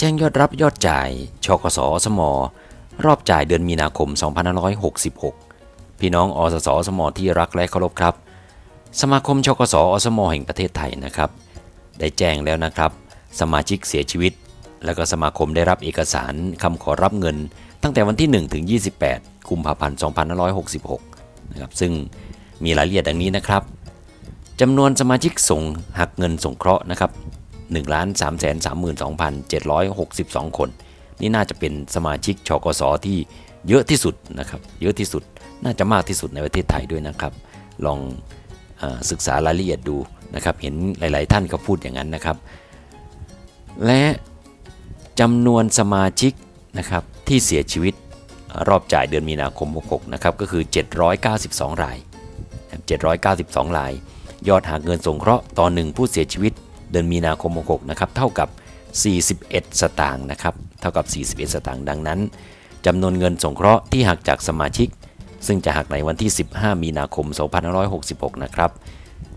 แจ้งยอดรับยอดจ่ายชกสสม รอบจ่ายเดือนมีนาคม 2566 พี่น้องอสสสมที่รักและเคารพครับ สมาคมชกสอสมแห่งประเทศไทยนะครับ ได้แจ้งแล้วนะครับ สมาชิกเสียชีวิต แล้วก็สมาคมได้รับเอกสารคำขอรับเงิน ตั้งแต่วันที่ 1 ถึง 28 กุมภาพันธ์ 2566 นะครับ ซึ่งมีรายละเอียดดังนี้นะครับจำนวนสมาชิกส่งหักเงินสงเคราะห์นะครับ 1ล้าน3 3 2 7 6 2 คน นี่น่าจะเป็นสมาชิกชกสที่เยอะที่สุดนะครับ เยอะที่สุด น่าจะมากที่สุดในประเทศไทยด้วยนะครับ ลองอศึกษารายละเอียดดูนะครับ เห็นหลาย ๆ ท่านก็พูดอย่างนั้นนะครับ และจำนวนสมาชิกนะครับที่เสียชีวิตรอบจ่ายเดือนมีนาคม 66 นะครับ ก็คือ 792 ราย 792 ราย ยอดหากเงินสงเคราะห์ต่อหนึ่งผู้เสียชีวิต เดือนมีนาคม66นะครับเท่ากับ 41 สตางค์นะครับเท่ากับ 41 สตางค์ดังนั้นจำนวนเงินสงเคราะห์ที่หักจากสมาชิก ซึ่งจะหักในวันที่ 15 มีนาคม 2566 นะครับ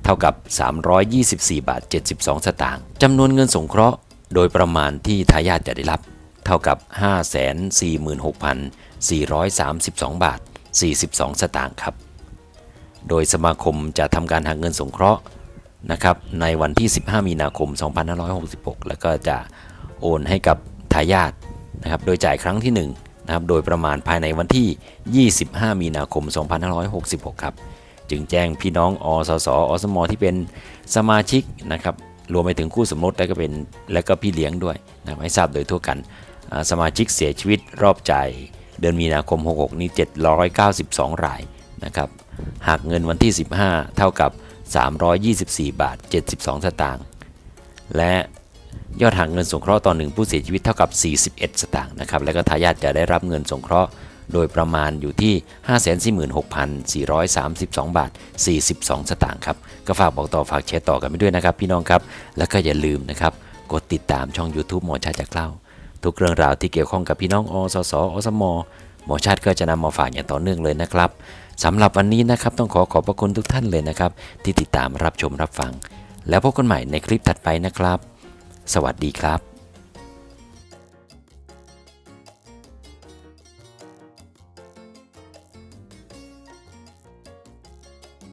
เท่ากับ 324 บาท 72 สตางค์จำนวนเงินสงเคราะห์ โดยประมาณที่ทายาทจะได้รับ เท่ากับ 546,432 บาท 42 สตางค์ครับ โดยสมาคมจะทำการหักเงินสงเคราะห์ นะครับในวันที่ 15 มีนาคม 2566 แล้วก็จะโอนให้กับทายาทนะครับโดยจ่ายครั้งที่1นะครับโดยประมาณภายในวันที่ 25 มีนาคม 2566 ครับ จึงแจ้งพี่น้องอสสอสมที่เป็นสมาชิกนะครับรวมไปถึงคู่สมรสและก็เป็นและก็พี่เลี้ยงด้วยนะให้ทราบโดยทั่วกัน สมาชิกเสียชีวิตรอบจ่ายเดือนมีนาคม 66 นี้ 792 รายนะครับหากเงินวันที่ 15 เท่ากับ 324 บาท 72 สตางค์ และยอดหักเงินสงเคราะห์ต่อหนึ่งผู้เสียชีวิตเท่ากับ 41 สตางค์นะครับ และก็ทายาทจะได้รับเงินสงเคราะห์โดยประมาณอยู่ที่ 546,432 บาท 42 สตางค์ครับ ก็ฝากบอกต่อฝากแชร์ต่อกันไปด้วยนะครับ พี่น้องครับ แล้วก็อย่าลืมนะครับ กดติดตามช่อง YouTube หมอชาจากเล่า ทุกเรื่องราวที่เกี่ยวข้องกับพี่น้องอสสอสม หมอชาติก็จะนำมาฝากอย่างต่อเนื่องเลยนะครับสำหรับวันนี้นะครับต้องขอขอบพระคุณทุกท่านเลยนะครับ ที่ติดตามรับชมรับฟัง แล้วพบกันใหม่ในคลิปถัดไปนะครับ สวัสดีครับ